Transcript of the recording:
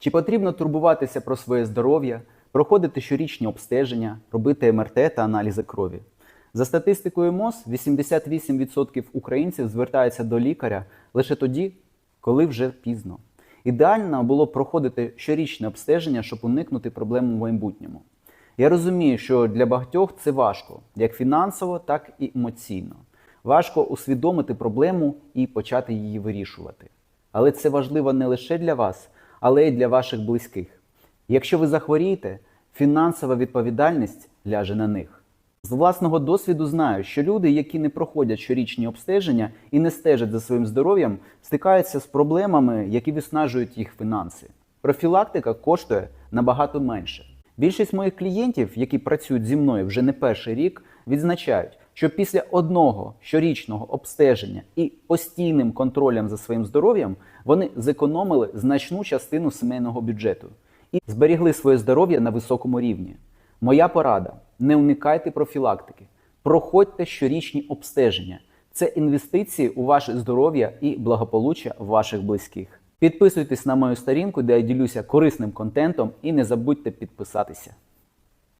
Чи потрібно турбуватися про своє здоров'я, проходити щорічні обстеження, робити МРТ та аналізи крові? За статистикою МОЗ, 88% українців звертаються до лікаря лише тоді, коли вже пізно. Ідеально було б проходити щорічне обстеження, щоб уникнути проблем у майбутньому. Я розумію, що для багатьох це важко, як фінансово, так і емоційно. Важко усвідомити проблему і почати її вирішувати. Але це важливо не лише для вас, але й для ваших близьких. Якщо ви захворієте, фінансова відповідальність ляже на них. З власного досвіду знаю, що люди, які не проходять щорічні обстеження і не стежать за своїм здоров'ям, стикаються з проблемами, які виснажують їх фінанси. Профілактика коштує набагато менше. Більшість моїх клієнтів, які працюють зі мною вже не перший рік, відзначають, що після одного щорічного обстеження і постійним контролем за своїм здоров'ям вони зекономили значну частину сімейного бюджету і зберігли своє здоров'я на високому рівні. Моя порада: не уникайте профілактики, проходьте щорічні обстеження. Це інвестиції у ваше здоров'я і благополуччя ваших близьких. Підписуйтесь на мою сторінку, де я ділюся корисним контентом, і не забудьте підписатися.